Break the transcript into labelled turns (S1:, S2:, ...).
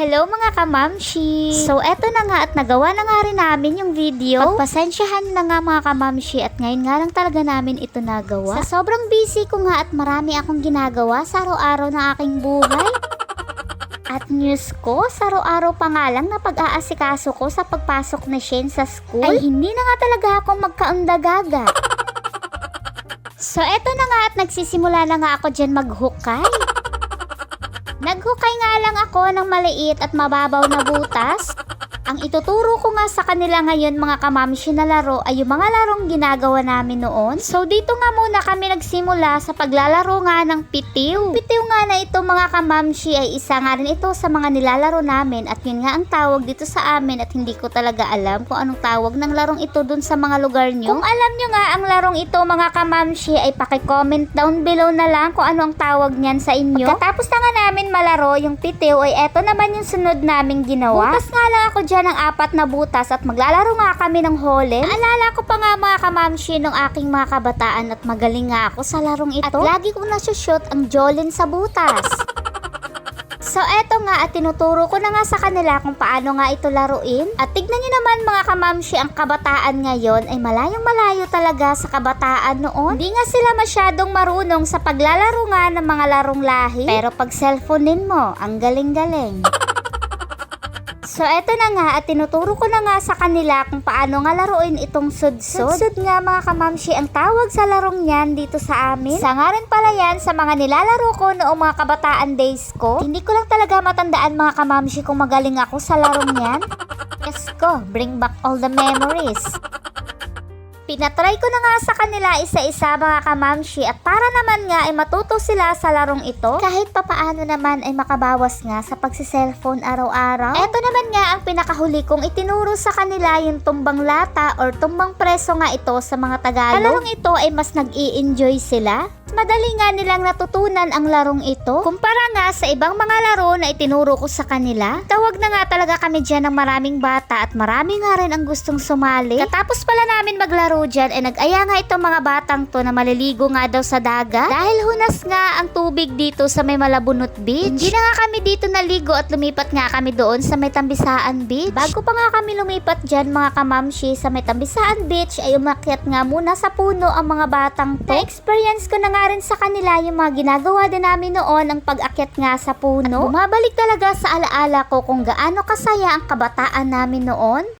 S1: Hello mga kamamshi! So eto na nga at nagawa na nga rin namin yung video. Pagpasensyahan na nga mga kamamshi at ngayon nga lang talaga namin ito nagawa. Sa sobrang busy ko nga at marami akong ginagawa sa araw-araw ng aking buhay. At news ko, sa araw-araw pa nga lang na pag-aasikaso ko sa pagpasok na Shen sa school, ay hindi na nga talaga ako magkaundagaga. So eto na nga at nagsisimula na nga ako dyan maghukay. Naghukay nga lang ako ng maliit at mababaw na butas. Ang ituturo ko nga sa kanila ngayon mga kamamshi na laro ay yung mga larong ginagawa namin noon. So dito nga muna kami nagsimula sa paglalaro nga ng pitiw. Pitiw nga na ito mga kamamshi ay isa nga rin ito sa mga nilalaro namin at yun nga ang tawag dito sa amin at hindi ko talaga alam kung anong tawag ng larong ito dun sa mga lugar nyo. Kung alam nyo nga ang larong ito mga kamamshi ay pakicomment down below na lang kung ano ang tawag niyan sa inyo. Pagkatapos na nga namin malaro yung pitiw ay eto naman yung sunod naming ginawa. Butas nga lang ako dyan ng apat na butas at maglalaro nga kami ng hole. Naalala ko pa nga mga kamamshi nung aking mga kabataan at magaling nga ako sa larong ito. At lagi ko nasushoot ang Jolin sa butas. Nga at tinuturo ko na nga sa kanila kung paano nga ito laruin. At tignan nyo naman mga kamamshi ang kabataan ngayon ay malayong malayo talaga sa kabataan noon. Hindi nga sila masyadong marunong sa paglalaro nga ng mga larong lahi. Pero pag cellphonein mo, ang galing-galing. So eto na nga at tinuturo ko na nga sa kanila kung paano nga laruin itong sudsud. Sudsud nga mga kamamshi ang tawag sa larong yan dito sa amin. Sa nga rin pala yan sa mga nilalaro ko noong mga kabataan days ko. Hindi ko lang talaga matandaan mga kamamshi kung magaling ako sa larong yan. Yes ko, bring back all the memories. Pinatry ko na nga sa kanila isa-isa mga kamamshi at para naman nga ay matuto sila sa larong ito kahit papaano naman ay makabawas nga sa pagsiselfone araw-araw. Ito naman nga ang pinakahuli kong itinuro sa kanila yung tumbang lata or tumbang preso nga ito sa mga Tagalog. Sa larong ito ay mas nag enjoy sila. Madali nga nilang natutunan ang larong ito kumpara nga sa ibang mga laro na itinuro ko sa kanila. Tawag na nga talaga kami dyan ng maraming bata at marami nga rin ang gustong sumali. Katapos pala namin maglaro dyan ay nag-aya nga itong mga batang to na maliligo nga daw sa dagat dahil hunas nga ang tubig dito sa may Malabunot Beach. Hindi na nga kami dito naligo at lumipat nga kami doon sa may Tambisaan Beach. Bago pa nga kami lumipat dyan mga kamamshi sa may Tambisaan Beach ay umakyat nga muna sa puno ang mga batang to. Na-experience ko na nga rin sa kanila yung mga ginagawa din namin noon ang pag-akyat nga sa puno. Bumabalik talaga sa alaala ko kung gaano kasaya ang kabataan namin noon.